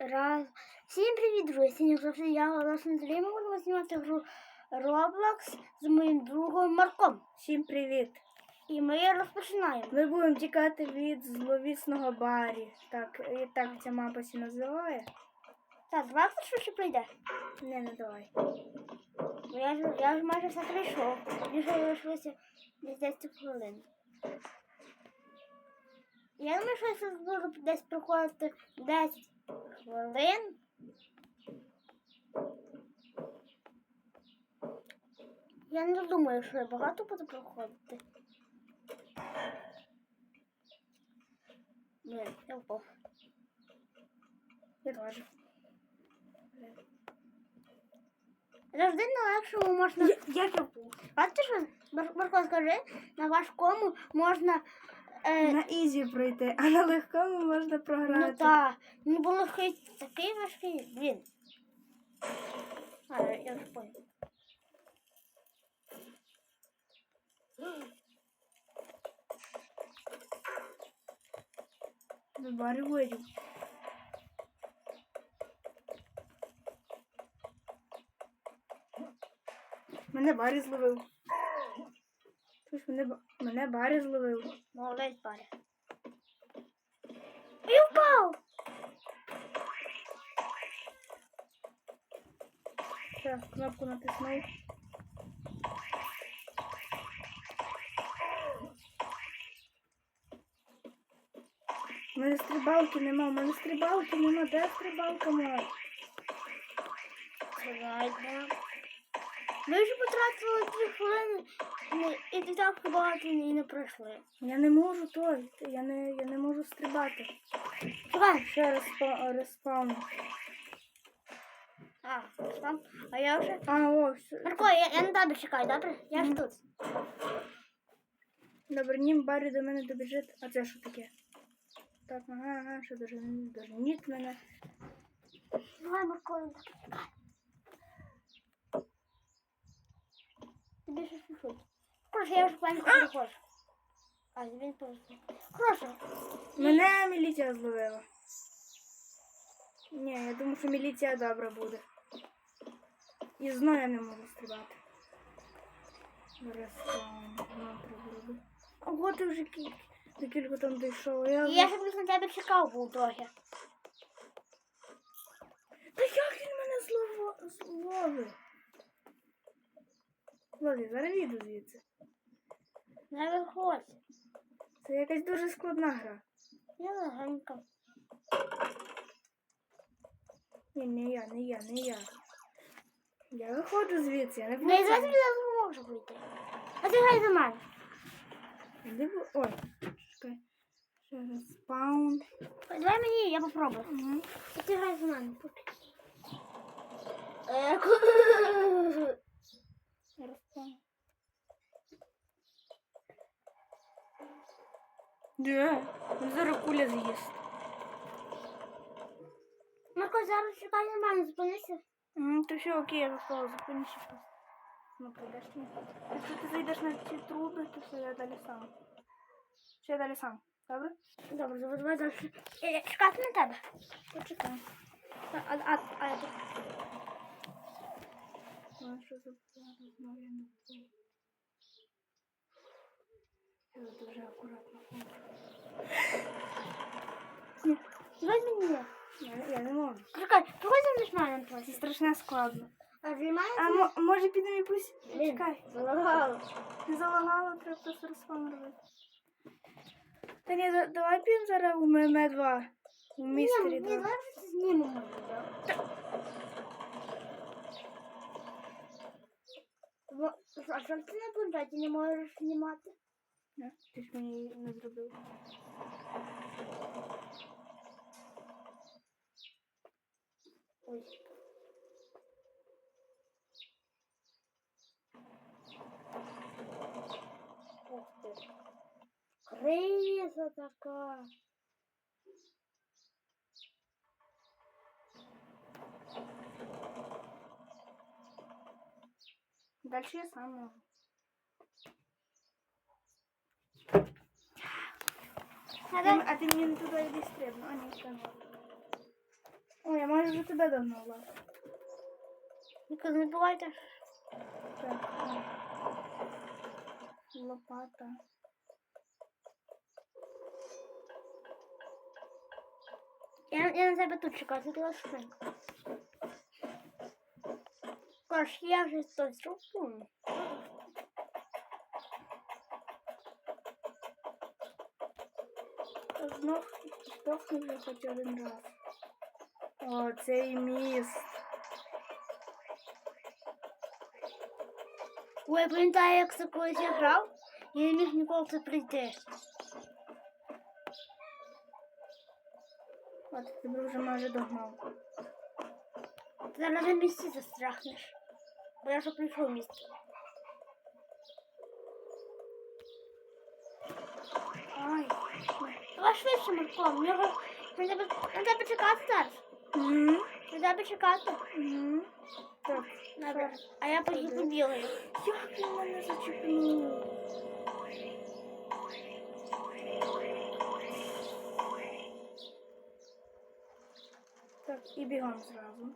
Раз. Всім привіт, друзі! Сьогодні я Андрій. Ми будемо знімати гру Roblox з моїм другом Марком. Всім привіт! І ми розпочинаємо. Ми будемо тікати від зловісного барі. Так, і так ця мапа сі називає. Так, давай швидше прийде. Не, не давай. Я ж, я ж майже все прийшов. Мені ще залишилося десь 10 хвилин. Я думаю, що я зараз буду десь проходити 10 хвилин. Я не думаю, що я багато буду проходити. Блин, я впав. Я теж. Завжди на легшому можна. Як я був? Бачите, що Марко, скажи, на важкому можна. Е, На ізі пройти, а на легкому можна програти. ну так, не було легкий такий важкий, блін. А, я- вже понял. Мене барі зловив. Мене барі зловив. Молодець, паря. І впав! Так, кнопку натиснув. У мене стрибалки нема, у мене стрибалки нема, де стрибалка моя? Ладно. Ми вже потратили три хвилини і ти так багато і не пройшли. Я не можу той, я не, я не можу стрибати. Чекай. Ще респа, респаун. А, там. А я вже. А, о, все. Марко, я, я на тебе чекаю, добре? Я ж тут. Добре, нім Барі до мене добіжить. А це що таке? Так, ага, ага, що дуже, дуже ніт мене. Давай, Марко, я пишуть. Короче, я вже пам'ятаю, не хочу. А, він просто. Хорошо. Мене міліція зловила. Ні, я думаю, що міліція добра буде. І знову я не можу стрибати. Ого, ти вже до кілька там дійшов. Я... Я ще на тебе чекав був трохи. Та як він мене зловив? Ладно, зараз звідси. Не виходь. Це якась дуже складна гра. Я легенько. Ні, не я, не я, не я. Я виходжу звідси, я не Не буду. зараз не можу вийти. А ти грай за мене. Не бу... Ой, чекай. Ще раз спаун. Давай мені, я попробую. Угу. А ти грай за мене. поки. Де? Він зараз куля з'їсть. Марко, зараз чекай на мене, зупинися. Угу, то все, окей, я заслала, зупинися. Ну, прийдеш мені. Якщо ти зайдеш на ці труби, то все, я далі сам. Ще я далі сам, добре? Добре, давай, давай далі. Е, Чекати на тебе. Почекай. А, а, а, а я тут. Ну, що за знову я не знаю. Я дуже акуратно. Давай мені. Я, я не можу. Чекай, приходь за мене Це страшно складно. А? А мо, може підемо якусь? Блін, Чекай. залагало. Не залагало, треба просто розпам робити. Та ні, давай підемо зараз у ММ 2. У містері ні, 2. давай знімемо. А що ти на планшеті не можеш знімати? Не, Ти ж мені не зробив. Ой. Ух ти. Криза така. Далі я сам можу. А Ти- А ти мені не туди йди стрибну. А ні, це. Ой, я майже вже тебе догнала. Тільки не бувайте. Так. о. Лопата. Я, я на тебе тут чекаю, ти туди Коротше, я вже той зроблю. Знов здохну вже хоч один раз. О, цей міст. Ой, я пам'ятаю, як це колись я грав, я не міг ніколи прийти. От тебе вже майже догнав. Ти зараз на місці застрахнеш. Бо я вже прийшов місце. Ай. Давай швидше, Марко, мені вже на тебе, на тебе чекати зараз. Угу. На тебе чекати. Угу. Так. Добре. А я поїду білою. Як він мене зачепив? Так, і бігом зразу.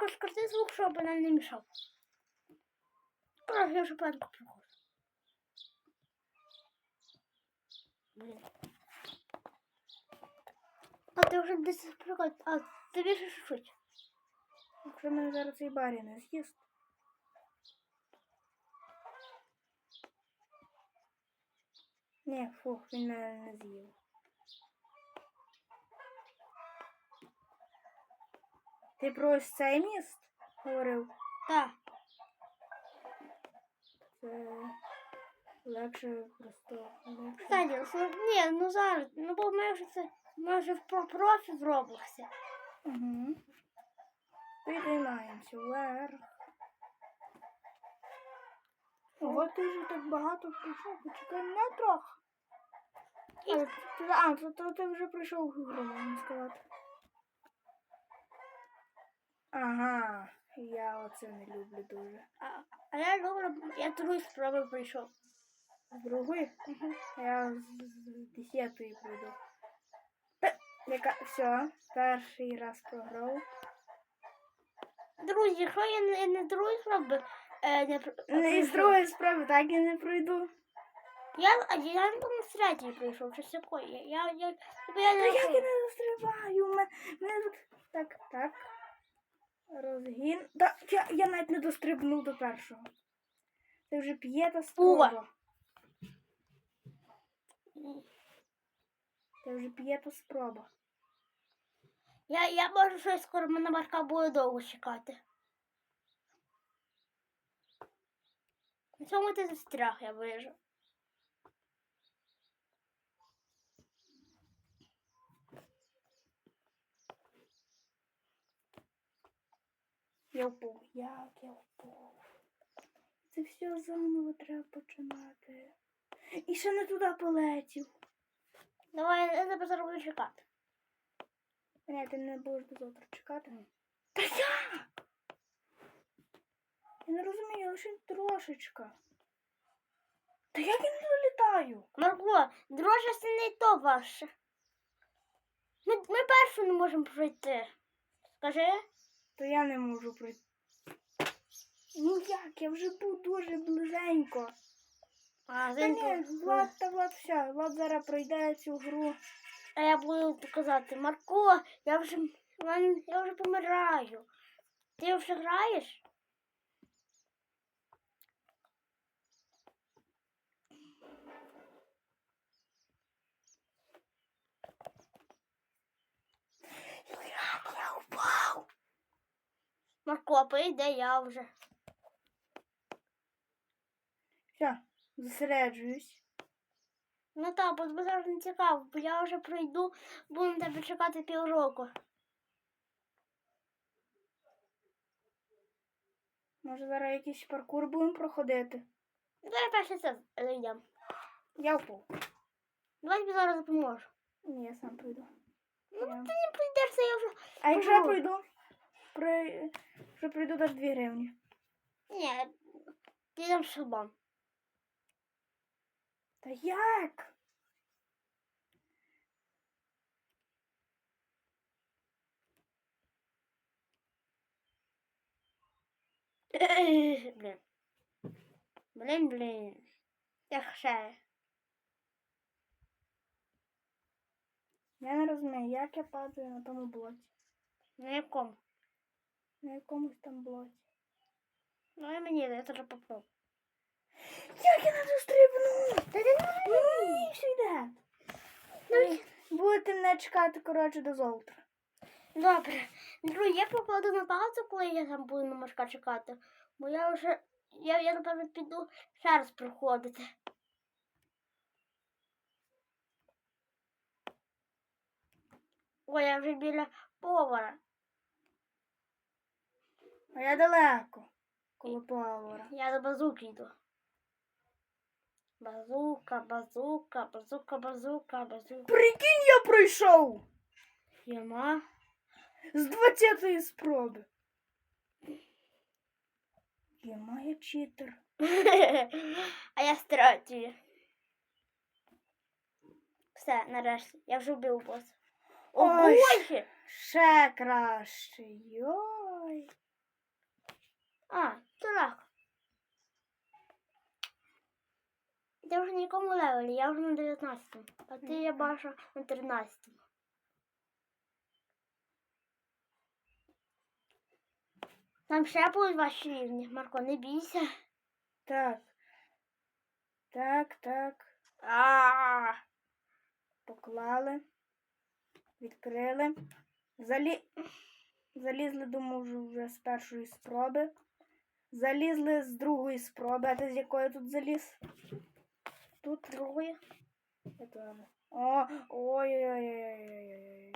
Марко, скажи звук, щоб нам не мішав. Просто я вже панку приходжу. Блін. А ти вже десь приходь. А ти більше шуть. Якщо мене зараз цей барі не з'їсть. Ні, фух, він мене не з'їв. Ти про ось цей міст говорив? Так. Це легше просто легше. Кстати, що- ні, ну зараз, ну бо ми вже це, ми вже в про профі в Роблоксі. Угу. Підіймаємося вверх. Ого, ти вже так багато прийшов, почекай мене трохи. Ти- А, то, то ти вже прийшов в гру, можна сказати. Ага, я оце не люблю дуже. А, а я люблю, я другий спроби прийшов. З другої? Я з, з десятої прийду. Яка, все, перший раз програв. Друзі, якщо я не, я не другий спроби, е, не, Ну, з другої справи так і не пройду. Я, я не помню, з третьої прийшов, щось таке. Я, я, я, я не я знаю. не застрибаю? Мене, мене тут. Так, так. Розгін. Та, я, я навіть не дострибнув до першого. Це вже п'єта спроба. Це вже п'єта спроба. Я, я можу щось скоро мене Марка буде довго чекати. На цьому ти застряг, я вижу. Я впав. Як я впав? Це все заново треба починати. І ще не туди полетів. Давай, я тебе зараз буду чекати. Ні, ти не будеш до завтра чекати. Та я! Я не розумію, лише трошечка. Та як я не долітаю? Марко, дрожжа це не то ваше. Ми, ми першу не можемо пройти. Скажи? То я не можу пройти. Ну як, я вже був дуже близенько. А, Та ні, Влад та Влад все, Влад зараз пройде цю гру. А я буду показати, Марко, я вже, я вже помираю. Ти вже граєш? Як я впав? Марко, прийде я вже. Все, зосереджуюсь. Ну так, бо зараз не цікаво, бо я вже пройду, буду на тебе чекати півроку. Може зараз якийсь паркур будемо проходити. Давай перше це зайдемо. Я впав. Давай тобі зараз допоможу. Ні, я сам пройду. Ну, Я- ти не прийдеш, це я вже. А якщо я Пожалуй при... що прийдуть аж 2 гривні. Ні, підемо з шубом. Та як? Блін. Блін, блін. Я ще. Я не розумію, як я падаю на тому блоці. На якому? На якомусь там блоці. Ну і мені, я теж попробую. Як я не дострибну? Та ти Ні, все йде. Ну, Будете мене чекати, коротше, до завтра. Добре. Друзі, я покладу на паузу, коли я там буду на морська чекати. Бо я вже, я, я напевно піду ще раз проходити. Ой, я вже біля повара. А я далеко. Коло повара. Я до базуки йду. Базука, базука, базука, базука, базука. Прикинь, я пройшов! Єма. З 20-ї спроби. Єма, я читер. а я третьої. Все, нарешті. Я вже вбив боса. О, Ой. Ще краще. Йой. А, дурак. Я вже на якому левелі, я вже на 19. А ти я бачу на 13. Там ще будуть ваші рівні. Марко, не бійся. Так. Так, так. А, Поклали. Відкрили. Залі... Залізли, думаю, вже з першої спроби. Залізли з другої спроби. А ти з якої тут заліз? тут другої. Я теж. О, ой-ой-ой-ой-ой-ой-ой.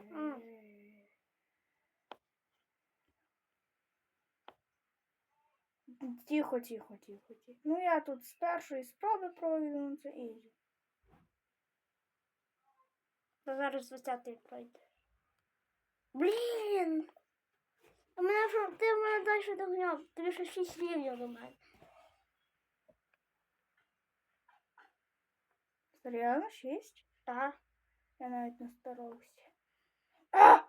М. Тихо, тихо, тихо, тихо. Ну я тут з першої спроби це ізі. Зараз 20 пройде. Блін! У мене вже, ти мене далі догняв. Тобі ще 6 рівнів до мене. Серйозно? Шість? Так. Я навіть не старався. А!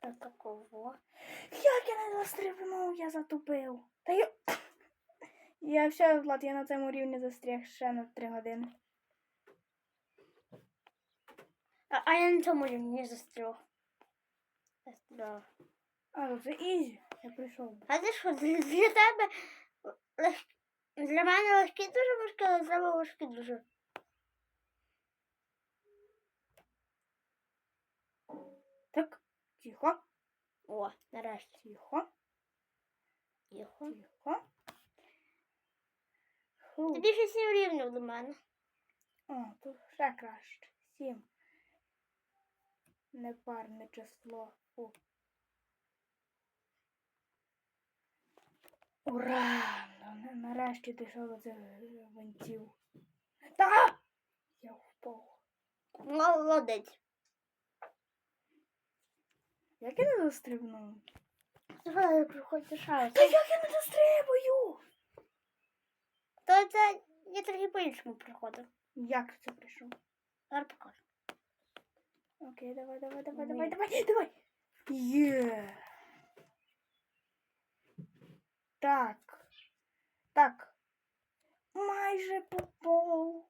Та такого. Як я не застрибнув, я затупив. Та я. Я все, Влад, я на цьому рівні застряг ще на 3 години. А, а я на цьому рівні застряг. Застряг. А, ну це ізі. Я прийшов. А ти що, для, для тебе лег... для мене легкі дуже важкі, але для тебе важкі дуже. Так, тихо, О, нарешті. тихо, Тихо. тихо. Фу. Тобі ще 7 рівнів до мене. О, тут ще краще. Сім. Непарне число. Фу. Ура! Ну, нарешті дійшов до цих винтів. Та! Я впав. Молодець. Як я не застрибнув? Давай, приходь шанс. Та як я не застрибую? То це я трохи по-іншому приходив. Як це прийшов? Зараз покажу. Окей, давай, давай, давай, давай, давай, давай. Є. Так. Так. Майже попав.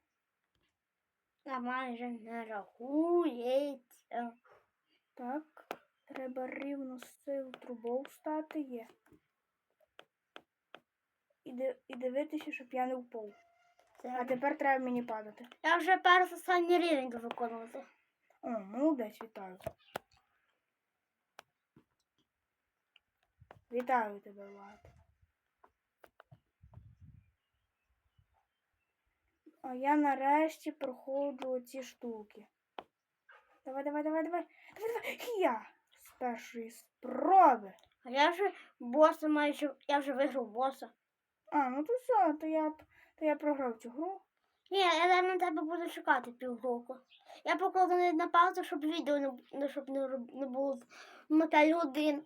А майже не рахується. Так. Треба рівно з цією трубою стати є. І, ди- і дивитися, щоб я не впав. А тепер треба мені падати. Я вже перший останній рівень виконувати. О, молодець, вітаю. Вітаю тебе, Влад. А я нарешті проходжу оці штуки. Давай, давай, давай, давай. Давай, давай. Я з першої спроби. А я вже боса майже. Я вже виграв боса. А, ну то все, то я, то я програв цю гру. Ні, я зараз тебе буду чекати півроку. Я покладу на паузу, щоб відео не щоб не, не було на 5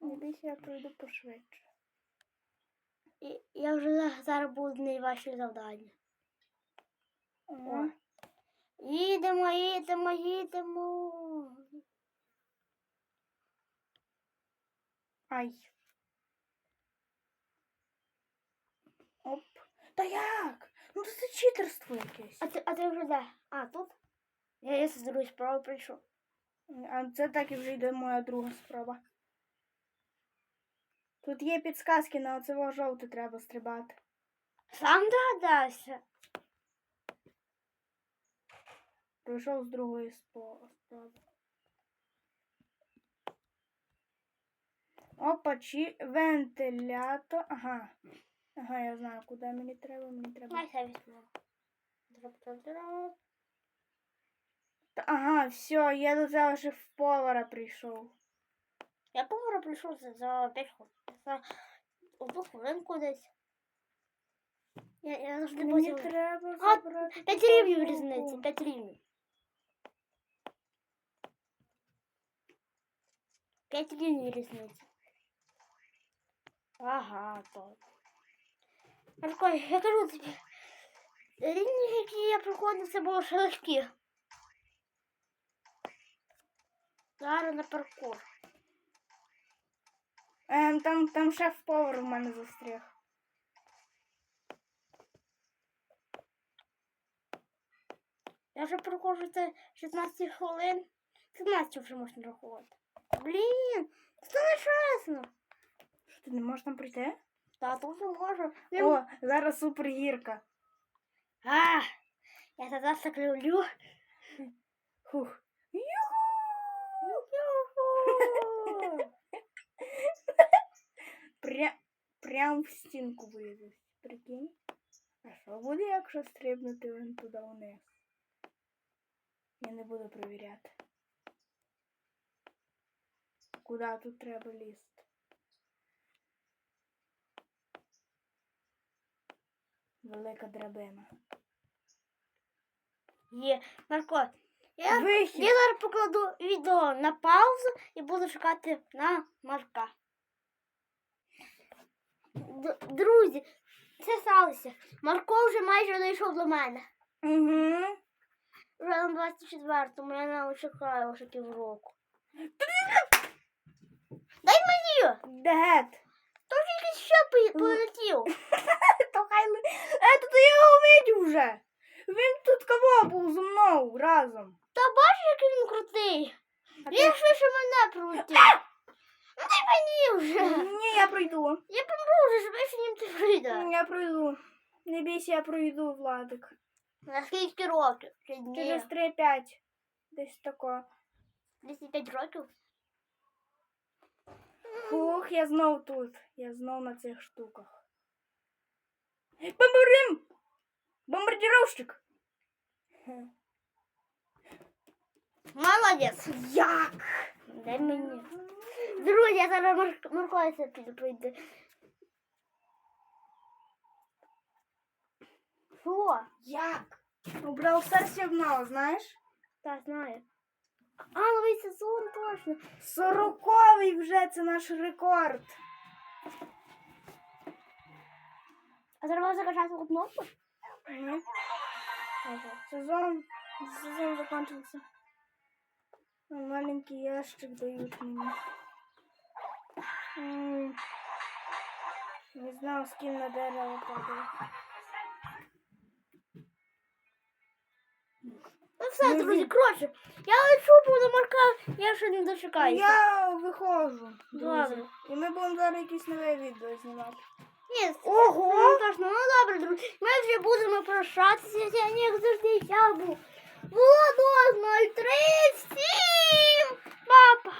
ну, Десь я пройду пошвидше. І я вже зараз буду найважчі завдання. Ага. Їдемо, їдемо, їдемо. Ай. Оп. Та як? Ну це читерство якесь. А ти, а ти вже де? А, тут? Я, я з другої справи прийшов. А це так і вже йде моя друга спроба. Тут є підсказки, на оцього жовте треба стрибати. Сам догадався. Пройшов з другої спроби. Опа, чи вентилятор. Ага. Ага, я знаю, куди мені треба. Мені треба. Ай, я візьму. Дроп-дроп-дроп. Та- Ага, все, я до цього ще в повара прийшов. Я повара прийшов за, за 5 хвилин. За одну хвилинку десь. Я, я завжди Мені потім... треба А, забрати. 5 ту рівнів штуку. різниці, 5 рівнів. 5 рівнів різниці. Ага, то. Марко, я кажу тобі, рівні, які я проходив, це було ще легкі. Зараз на паркур. Ем, там, там шеф-повар в мене застряг. Я вже проходжу це 16 хвилин. 17 вже можна рахувати. Блін, це не чесно. Що ти не можеш там прийти? Та тут не можу. О, зараз супергірка. А, я тоді так люблю. Хух. Юху! Пря... Прям в стінку вилізеш. Прикинь. А що буде, якщо стрибнути вон туди вниз? Я не буду перевіряти. Куди тут треба лізти? Велика драбина. Є, Марко, я, Вихід! я зараз покладу відео на паузу і буду чекати на Марка. Д- Друзі, це сталося. Марко вже майже дійшов до мене. Угу. Вже на 24-му я не чекаю вже півроку. Дай мені! Дед! То тільки що пи- полетів. То хай ли... Е, то я його видів вже. Він тут кого був зі мною разом. Та бачиш, який він крутий. А Він швидше мене пролетів. Ну дай мені вже. Ні, я пройду. Я помру вже швидше, ніж ти прийде. Я пройду. Не бійся, я пройду, Владик. На скільки років? Чи ні? Через 3-5. Десь тако. 35 років? Фух, я знов тут. Я знов на цих штуках. Бомбарим! Бомбардировщик! Молодець. Як? Дай мені. Друзі, я зараз Маркося піду пройти. Що? Як? Ну, Брав Старсі вгнав, знаєш? Так, знаю. А, новий сезон точно. Сороковий вже це наш рекорд. А треба закачати кнопку? Ні. Сезон, сезон закончился. Маленький ящик дают мне. М, Не знаю, с кем на дерево падаю. Ну все, Ну, друзі, коротше, я лечу буду Марка, я ще не дочекаюся. Я виходжу. Добре. друзі. І ми будемо зараз якісь нове відео знімати. Ні, Ого! Ого! Точно, ну добре, друзі. Ми вже будемо прощатися, я як завжди я був. Владос 037! Папа!